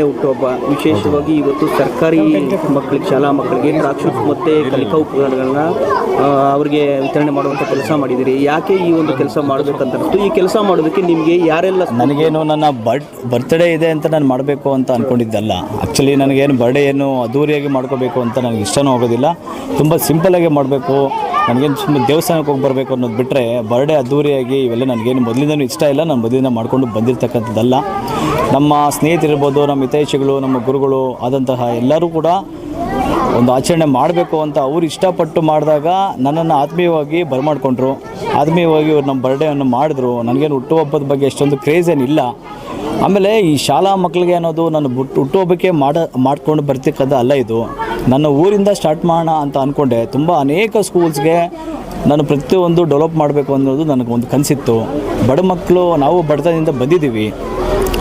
ಹತ್ತನೇ ಹುಟ್ಟುಹಬ್ಬ ವಿಶೇಷವಾಗಿ ಇವತ್ತು ಸರ್ಕಾರಿ ಮಕ್ಕಳಿಗೆ ಶಾಲಾ ಮಕ್ಕಳಿಗೆ ಟ್ರಾಕ್ ಮತ್ತು ಕಲಿಕಾ ಉಪಕರಣಗಳನ್ನ ಅವರಿಗೆ ವಿತರಣೆ ಮಾಡುವಂಥ ಕೆಲಸ ಮಾಡಿದ್ದೀರಿ ಯಾಕೆ ಈ ಒಂದು ಕೆಲಸ ಮಾಡಬೇಕಂತ ಈ ಕೆಲಸ ಮಾಡೋದಕ್ಕೆ ನಿಮಗೆ ಯಾರೆಲ್ಲ ನನಗೇನು ನನ್ನ ಬರ್ಡ್ ಬರ್ತ್ಡೇ ಇದೆ ಅಂತ ನಾನು ಮಾಡಬೇಕು ಅಂತ ಅಂದ್ಕೊಂಡಿದ್ದಲ್ಲ ಆ್ಯಕ್ಚುಲಿ ನನಗೇನು ಬರ್ಡೇ ಏನು ಅದ್ದೂರಿಯಾಗಿ ಮಾಡ್ಕೋಬೇಕು ಅಂತ ನನಗೆ ಇಷ್ಟನೂ ಆಗೋದಿಲ್ಲ. ತುಂಬ ಸಿಂಪಲಾಗಿ ಮಾಡಬೇಕು. ನನಗೇನು ಸುಮ್ಮನೆ ದೇವಸ್ಥಾನಕ್ಕೆ ಹೋಗಿ ಬರಬೇಕು ಅನ್ನೋದು ಬಿಟ್ಟರೆ ಬರ್ಡೇ ಅದ್ದೂರಿಯಾಗಿ ಇವೆಲ್ಲ ನನಗೇನು ಮೊದಲಿಂದನೂ ಇಷ್ಟ ಇಲ್ಲ. ನಾನು ಮೊದಲಿಂದ ಮಾಡ್ಕೊಂಡು ಬಂದಿರತಕ್ಕಂಥದ್ದಲ್ಲ. ನಮ್ಮ ಸ್ನೇಹಿತರಿರ್ಬೋದು, ನಮ್ಮ ಹಿತೈಷಿಗಳು, ನಮ್ಮ ಗುರುಗಳು ಆದಂತಹ ಎಲ್ಲರೂ ಕೂಡ ಒಂದು ಆಚರಣೆ ಮಾಡಬೇಕು ಅಂತ ಅವ್ರು ಇಷ್ಟಪಟ್ಟು ಮಾಡಿದಾಗ ನನ್ನನ್ನು ಆತ್ಮೀಯವಾಗಿ ಬರಮಾಡಿಕೊಂಡ್ರು. ಆತ್ಮೀಯವಾಗಿ ಇವ್ರು ನಮ್ಮ ಬರ್ಡೇವನ್ನು ಮಾಡಿದ್ರು. ನನಗೇನು ಹುಟ್ಟುಹಬ್ಬದ ಬಗ್ಗೆ ಎಷ್ಟೊಂದು ಕ್ರೇಜ್ ಏನಿಲ್ಲ. ಆಮೇಲೆ ಈ ಶಾಲಾ ಮಕ್ಕಳಿಗೆ ಅನ್ನೋದು ನಾನು ಬುಟ್ಟು ಹುಟ್ಟುಹಬ್ಬಕ್ಕೆ ಮಾಡ, ಮಾಡ್ಕೊಂಡು ಬರ್ತಿಕ್ಕದ ಅಲ್ಲ ಇದು. ನನ್ನ ಊರಿಂದ ಸ್ಟಾರ್ಟ್ ಮಾಡೋಣ ಅಂತ ಅಂದ್ಕೊಂಡೆ ತುಂಬ ಅನೇಕ ಸ್ಕೂಲ್ಸ್ಗೆ ನಾನು ಪ್ರತಿಯೊಂದು ಡೆವಲಪ್ ಮಾಡಬೇಕು ಅನ್ನೋದು ನನಗೆ ಒಂದು ಕನಸಿತ್ತು. ಬಡ ಮಕ್ಕಳು, ನಾವು ಬಡತನದಿಂದ ಬಂದಿದ್ದೀವಿ.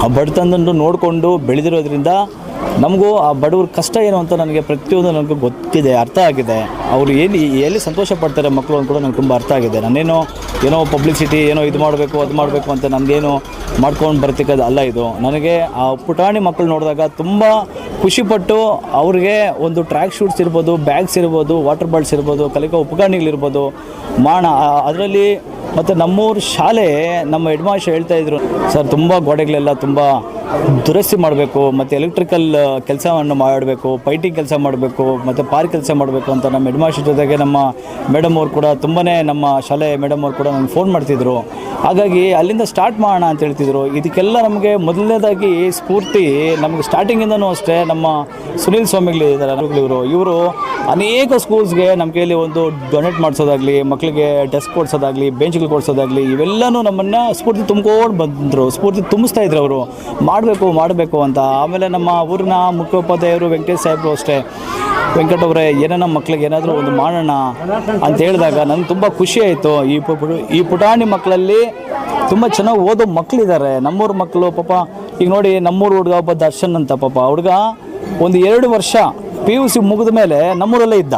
ಆ ಬಡತನದನ್ನು ನೋಡಿಕೊಂಡು ಬೆಳೆದಿರೋದ್ರಿಂದ ನಮಗೂ ಆ ಬಡವ್ರ ಕಷ್ಟ ಏನು ಅಂತ ನನಗೆ ಪ್ರತಿಯೊಂದು ನನಗೆ ಗೊತ್ತಿದೆ, ಅರ್ಥ ಆಗಿದೆ. ಅವರು ಏನು ಎಲ್ಲಿ ಸಂತೋಷ ಪಡ್ತಾರೆ ಮಕ್ಕಳು ಅಂತ ಕೂಡ ನನಗೆ ತುಂಬ ಅರ್ಥ ಆಗಿದೆ. ನಾನೇನು ಏನೋ ಪಬ್ಲಿಸಿಟಿ ಏನೋ ಇದು ಮಾಡಬೇಕು, ಅದು ಮಾಡಬೇಕು ಅಂತ ನನಗೇನು ಮಾಡ್ಕೊಂಡು ಬರ್ತಿಕ್ಕದು ಅಲ್ಲ ಇದು. ನನಗೆ ಆ ಪುಟಾಣಿ ಮಕ್ಕಳು ನೋಡಿದಾಗ ತುಂಬ ಖುಷಿಪಟ್ಟು ಅವ್ರಿಗೆ ಒಂದು ಟ್ರ್ಯಾಕ್ ಶೂಟ್ಸ್ ಇರ್ಬೋದು ಬ್ಯಾಗ್ಸ್ ಇರ್ಬೋದು ವಾಟರ್ ಬಾಲ್ಸ್ ಇರ್ಬೋದು, ಕಲಿಕಾ ಉಪಕರಣಗಳಿರ್ಬೋದು, ಮಾಣ ಅದರಲ್ಲಿ ಮತ್ತು ನಮ್ಮೂರು ಶಾಲೆ ನಮ್ಮ ಹೆಡ್ ಮಾಸ್ಟರ್ ಹೇಳ್ತಾ ಇದ್ರು, ಸರ್, ತುಂಬ ಗೋಡೆಗಳೆಲ್ಲ ತುಂಬ ದುರಸ್ತಿ ಮಾಡಬೇಕು, ಮತ್ತು ಎಲೆಕ್ಟ್ರಿಕಲ್ ಕೆಲಸವನ್ನು ಮಾಡಬೇಕು, ಪೈಟಿಂಗ್ ಕೆಲಸ ಮಾಡಬೇಕು, ಮತ್ತು ಪಾರ್ಕ್ ಕೆಲಸ ಮಾಡಬೇಕು ಅಂತ ನಮ್ಮ ಹೆಡ್ ಮಾಸ್ಟರ್ ಜೊತೆಗೆ ನಮ್ಮ ಮೇಡಮ್ ಅವ್ರು ಕೂಡ ತುಂಬಾ ನಮ್ಮ ಶಾಲೆ ಮೇಡಮ್ ಅವ್ರು ಕೂಡ ನನಗೆ ಫೋನ್ ಮಾಡ್ತಿದ್ರು. ಹಾಗಾಗಿ ಅಲ್ಲಿಂದ ಸ್ಟಾರ್ಟ್ ಮಾಡೋಣ ಅಂತ ಹೇಳ್ತಿದ್ರು. ಇದಕ್ಕೆಲ್ಲ ನಮಗೆ ಮೊದಲನೇದಾಗಿ ಸ್ಫೂರ್ತಿ ನಮಗೆ ಸ್ಟಾರ್ಟಿಂಗಿಂದನೂ ಅಷ್ಟೇ ನಮ್ಮ ಸುನೀಲ್ ಸ್ವಾಮಿಗಳಿದ್ದಾರೆ ಇವರು. ಇವರು ಅನೇಕ ಸ್ಕೂಲ್ಸ್ಗೆ ನಮ್ಮ ಕೈಯಲ್ಲಿ ಒಂದು ಡೊನೇಟ್ ಮಾಡಿಸೋದಾಗಲಿ ಮಕ್ಕಳಿಗೆ ಡೆಸ್ಕ್ ಕೊಡಿಸೋದಾಗಲಿ, ಬೆಂಚ್ಗಳು ಕೊಡಿಸೋದಾಗಲಿ, ಇವೆಲ್ಲನೂ ನಮ್ಮನ್ನು ಸ್ಫೂರ್ತಿ ತುಂಬ್ಕೊಂಡು ಬಂದರು, ಸ್ಫೂರ್ತಿ ತುಂಬಿಸ್ತಾ ಇದ್ರು ಅವರು. ಮಾಡಬೇಕು ಮಾಡಬೇಕು ಅಂತ. ಆಮೇಲೆ ನಮ್ಮ ಊರಿನ ಮುಖ್ಯೋಪಾಧ್ಯಾಯರು ವೆಂಕಟೇಶ್ ಸಾಹೇಬರು ಅಷ್ಟೇ. ವೆಂಕಟ ಅವರೇ ಏನೋ ನಮ್ಮ ಮಕ್ಳಿಗೆ ಏನಾದರೂ ಒಂದು ಮಾಡೋಣ ಅಂತ ಹೇಳಿದಾಗ ನನಗೆ ತುಂಬ ಖುಷಿ ಆಯಿತು. ಈ ಈ ಪುಟಾಣಿ ಮಕ್ಕಳಲ್ಲಿ ತುಂಬ ಚೆನ್ನಾಗಿ ಓದೋ ಮಕ್ಕಳಿದ್ದಾರೆ ನಮ್ಮೂರ ಮಕ್ಕಳು ಪಾಪ, ಈಗ ನೋಡಿ ನಮ್ಮೂರು ಹುಡುಗ ಒಬ್ಬ ದರ್ಶನ್ ಅಂತ ಪಾಪ. ಹುಡುಗ ಒಂದು ಎರಡು ವರ್ಷ ಪಿ ಯು ಸಿ ಮುಗಿದ ಮೇಲೆ ನಮ್ಮೂರಲ್ಲೇ ಇದ್ದ.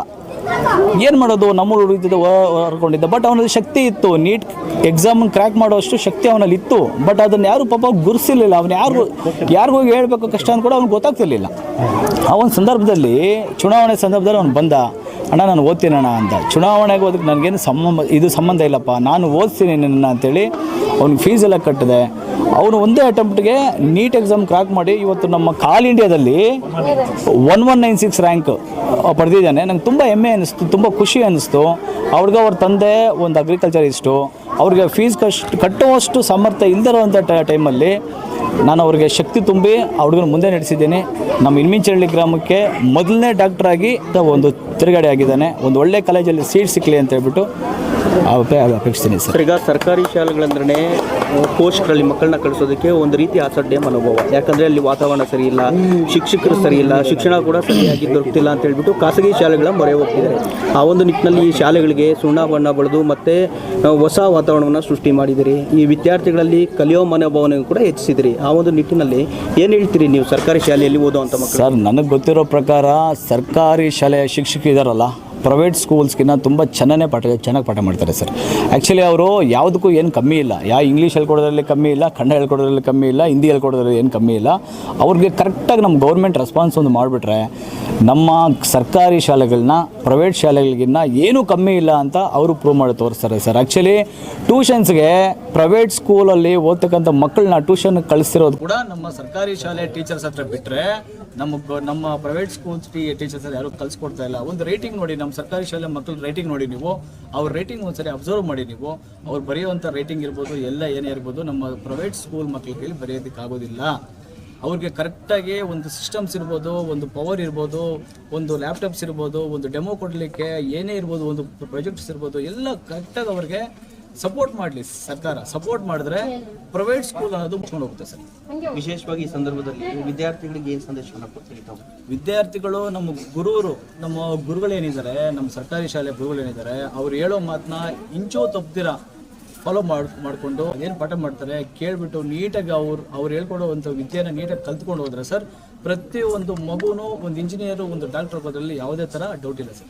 ಏನು ಮಾಡೋದು? ನಮ್ಮೂರು ಇದ್ದಿದ್ದ ಹೊರ್ಕೊಂಡಿದ್ದ. ಬಟ್ ಅವನಲ್ಲಿ ಶಕ್ತಿ ಇತ್ತು. ನೀಟ್ ಎಕ್ಸಾಮ್ ಕ್ರ್ಯಾಕ್ ಮಾಡೋಷ್ಟು ಶಕ್ತಿ ಅವನಲ್ಲಿ ಇತ್ತು. ಬಟ್ ಅದನ್ನು ಯಾರು ಪಾಪ ಗುರುಸಿರ್ಲಿಲ್ಲ. ಅವನು ಯಾರು ಯಾರಿಗೂ ಹೋಗಿ ಹೇಳಬೇಕು ಕಷ್ಟ ಅಂತ ಕೂಡ ಅವ್ನಿಗೆ ಗೊತ್ತಾಗ್ತಿರ್ಲಿಲ್ಲ. ಆ ಒಂದು ಸಂದರ್ಭದಲ್ಲಿ, ಚುನಾವಣೆ ಸಂದರ್ಭದಲ್ಲಿ ಅವ್ನು ಬಂದ, ಅಣ್ಣ, ನಾನು ಓದ್ತೀನಿ ಅಣ್ಣ ಅಂತ. ಚುನಾವಣೆಗೆ ಹೋದಕ್ಕೆ ನನಗೇನು ಸಂಬಂಧ ಇದು ಸಂಬಂಧ ಇಲ್ಲಪ್ಪ. ನಾನು ಓದ್ತೀನಿ ನಿನ್ನ ಅಂತೇಳಿ ಅವ್ನಿಗೆ ಫೀಸ್ ಎಲ್ಲ ಕಟ್ಟಿದೆ. ಅವನು ಒಂದೇ ಅಟೆಂಪ್ಟ್ಗೆ ನೀಟ್ ಎಕ್ಸಾಮ್ ಕ್ರಾಕ್ ಮಾಡಿ ಇವತ್ತು ನಮ್ಮ ಕಾಲ್ ಇಂಡಿಯಾದಲ್ಲಿ one one nine six rank ಪಡೆದಿದ್ದಾನೆ. ನಂಗೆ ತುಂಬ ಹೆಮ್ಮೆ ಅನ್ನಿಸ್ತು ತುಂಬ ಖುಷಿ ಅನ್ನಿಸ್ತು ಅವ್ರಿಗೆ ಅವ್ರ ತಂದೆ ಒಂದು ಅಗ್ರಿಕಲ್ಚರ್ ಇಷ್ಟು ಅವ್ರಿಗೆ ಫೀಸ್ ಕಷ್ಟು, ಕಟ್ಟುವಷ್ಟು ಸಾಮರ್ಥ್ಯ ಟ, ಟೈಮಲ್ಲಿ ನಾನು ಅವ್ರಿಗೆ ಶಕ್ತಿ ತುಂಬಿ ಹುಡುಗನ ಮುಂದೆ ನಡೆಸಿದ್ದೀನಿ. ನಮ್ಮ ಇನ್ಮಿಂಚಳ್ಳಿ ಗ್ರಾಮಕ್ಕೆ ಮೊದಲನೇ ಡಾಕ್ಟ್ರಾಗಿ ಒಂದು ತಿರುಗಡೆ ಆಗಿದ್ದಾನೆ. ಒಂದು ಒಳ್ಳೆ ಕಾಲೇಜಲ್ಲಿ ಸೀಟ್ ಸಿಕ್ಕಲಿ ಅಂತ ಹೇಳ್ಬಿಟ್ಟು ಅಪೇಕ್ಷಿಸ್ತೀನಿ ಸರ್. ಈಗ ಸರ್ಕಾರಿ ಶಾಲೆಗಳಂದ್ರೆ ಪೋಷಕರಲ್ಲಿ ಮಕ್ಕಳನ್ನ ಕಳಿಸೋದಕ್ಕೆ ಒಂದು ರೀತಿ ಅಸಡ್ಡೆ ಮನೋಭಾವ. ಯಾಕಂದ್ರೆ ಅಲ್ಲಿ ವಾತಾವರಣ ಸರಿ ಇಲ್ಲ ಶಿಕ್ಷಕರು ಸರಿ ಇಲ್ಲ ಶಿಕ್ಷಣ ಕೂಡ ಸರಿಯಾಗಿ ದೊರಕುತ್ತಿಲ್ಲ ಅಂತ ಹೇಳ್ಬಿಟ್ಟು ಖಾಸಗಿ ಶಾಲೆಗಳ ಮೊರೆ ಹೋಗ್ತಿದ್ದಾರೆ. ಆ ಒಂದು ನಿಟ್ಟಿನಲ್ಲಿ ಈ ಶಾಲೆಗಳಿಗೆ ಸುಣ್ಣ ಬಣ್ಣ ಬಳಿದು ಮತ್ತೆ ಹೊಸ ವಾತಾವರಣವನ್ನು ಸೃಷ್ಟಿ ಮಾಡಿದಿರಿ. ಈ ವಿದ್ಯಾರ್ಥಿಗಳಲ್ಲಿ ಕಲಿಯೋ ಮನೋಭಾವನೆ ಕೂಡ ಹೆಚ್ಚಿಸಿದಿರಿ. ಆ ಒಂದು ನಿಟ್ಟಿನಲ್ಲಿ ಏನು ಹೇಳ್ತೀರಿ ನೀವು ಸರ್ಕಾರಿ ಶಾಲೆಯಲ್ಲಿ ಓದುವಂಥ ಮಕ್ಕಳು? ಸರ್ ನನಗೆ ಗೊತ್ತಿರೋ ಪ್ರಕಾರ ಸರ್ಕಾರಿ ಶಾಲೆಯ ಶಿಕ್ಷಕರು ಇದ್ದಾರಲ್ಲ ಪ್ರೈವೇಟ್ ಸ್ಕೂಲ್ಸ್ಗಿನ್ನ ತುಂಬ ಚೆನ್ನಾಗೇ ಪಾಠ, ಚೆನ್ನಾಗಿ ಪಾಠ ಮಾಡ್ತಾರೆ ಸರ್ ಆ್ಯಕ್ಚುಲಿ ಅವರು ಯಾವುದಕ್ಕೂ ಏನು ಕಮ್ಮಿ ಇಲ್ಲ. ಯಾ ಇಂಗ್ಲೀಷ್ ಹೇಳ್ಕೊಡೋದ್ರಲ್ಲಿ ಕಮ್ಮಿ ಇಲ್ಲ, ಕನ್ನಡ ಹೇಳ್ಕೊಡೋದ್ರಲ್ಲಿ ಕಮ್ಮಿ ಇಲ್ಲ, ಹಿಂದಿ ಹೇಳ್ಕೊಡೋದ್ರಲ್ಲಿ ಏನು ಕಮ್ಮಿ ಇಲ್ಲ. ಅವ್ರಿಗೆ ಕರೆಕ್ಟಾಗಿ ನಮ್ಮ ಗೌರ್ಮೆಂಟ್ ರೆಸ್ಪಾನ್ಸ್ ಒಂದು ಮಾಡಿಬಿಟ್ರೆ ನಮ್ಮ ಸರ್ಕಾರಿ ಶಾಲೆಗಳನ್ನ ಪ್ರೈವೇಟ್ ಶಾಲೆಗಳಿಗಿನ್ನ ಏನೂ ಕಮ್ಮಿ ಇಲ್ಲ ಅಂತ ಅವರು ಪ್ರೂವ್ ಮಾಡಿ ತೋರಿಸ್ತಾರೆ ಸರ್ ಆ್ಯಕ್ಚುಲಿ ಟ್ಯೂಷನ್ಸ್ಗೆ ಪ್ರೈವೇಟ್ ಸ್ಕೂಲಲ್ಲಿ ಓದ್ತಕ್ಕಂಥ ಮಕ್ಕಳನ್ನ ಟ್ಯೂಷನ್ ಕಳಿಸ್ತಿರೋದು ಕೂಡ ನಮ್ಮ ಸರ್ಕಾರಿ ಶಾಲೆ ಟೀಚರ್ಸ್ ಹತ್ರ ಬಿಟ್ಟರೆ ನಮ್ಮ ನಮ್ಮ ಪ್ರೈವೇಟ್ ಸ್ಕೂಲ್ಸ್ ಟೀಚರ್ಸ್ ಯಾರು ಕಲಿಸ್ಕೊಡ್ತಾ ಇಲ್ಲ. ಒಂದು ರೇಟಿಂಗ್ ನೋಡಿ ನಮ್ಮ ಸರ್ಕಾರಿ ಶಾಲೆ ಮಕ್ಕಳ ರೇಟಿಂಗ್ ನೋಡಿ ನೀವು, ಅವ್ರ ರೇಟಿಂಗ್ ಒಂದ್ಸರಿ ಅಬ್ಸರ್ವ್ ಮಾಡಿ ನೀವು, ಅವ್ರು ಬರೆಯುವಂಥ ರೇಟಿಂಗ್ ಇರ್ಬೋದು, ಎಲ್ಲ ಏನೇ ಇರ್ಬೋದು, ನಮ್ಮ ಪ್ರೈವೇಟ್ ಸ್ಕೂಲ್ ಮಕ್ಕಳಿಗೆ ಕೈಲಿ ಬರೆಯೋದಕ್ಕೆ ಆಗೋದಿಲ್ಲ ಅವ್ರಿಗೆ ಕರೆಕ್ಟಾಗಿ ಒಂದು ಸಿಸ್ಟಮ್ಸ್ ಇರ್ಬೋದು, ಒಂದು ಪವರ್ ಇರ್ಬೋದು, ಒಂದು ಲ್ಯಾಪ್ಟಾಪ್ಸ್ ಇರ್ಬೋದು, ಒಂದು ಡೆಮೋ ಕೊಡಲಿಕ್ಕೆ ಏನೇ ಇರ್ಬೋದು, ಒಂದು ಪ್ರಾಜೆಕ್ಟ್ಸ್ ಇರ್ಬೋದು, ಎಲ್ಲ ಕರೆಕ್ಟಾಗಿ ಅವ್ರಿಗೆ ಸಪೋರ್ಟ್ ಮಾಡಲಿ ಸರ್ಕಾರ. ಸಪೋರ್ಟ್ ಮಾಡಿದ್ರೆ ಪ್ರೈವೇಟ್ ಸ್ಕೂಲ್ ಅನ್ನೋದು ಮುಚ್ಕೊಂಡು ಹೋಗುತ್ತೆ ಸರ್. ವಿಶೇಷವಾಗಿ ಈ ಸಂದರ್ಭದಲ್ಲಿ ವಿದ್ಯಾರ್ಥಿಗಳಿಗೆ ಏನು ಸಂದೇಶವನ್ನು ಕೊಡ್ತೀವಿ ತಾವು? ವಿದ್ಯಾರ್ಥಿಗಳು ನಮ್ಮ ಗುರುವರು ನಮ್ಮ ಗುರುಗಳೇನಿದ್ದಾರೆ ನಮ್ಮ ಸರ್ಕಾರಿ ಶಾಲೆ ಗುರುಗಳೇನಿದ್ದಾರೆ ಅವ್ರು ಹೇಳೋ ಮಾತನ್ನ ಇಂಚೋ ತಪ್ಪದಿರ ಫಾಲೋ ಮಾಡ್ ಮಾಡಿಕೊಂಡು ಏನು ಪಾಠ ಮಾಡ್ತಾರೆ ಕೇಳಿಬಿಟ್ಟು ನೀಟಾಗಿ ಅವ್ರು ಅವ್ರು ಹೇಳ್ಕೊಡುವಂಥ ವಿದ್ಯೆನ ನೀಟಾಗಿ ಕಲ್ತ್ಕೊಂಡು ಹೋದ್ರೆ ಸರ್ ಪ್ರತಿಯೊಂದು ಮಗುನೂ ಒಂದು ಇಂಜಿನಿಯರು ಒಂದು ಡಾಕ್ಟರ್ ಆಗೋದ್ರಲ್ಲಿ ಯಾವುದೇ ಥರ ಡೌಟ್ ಇಲ್ಲ sir.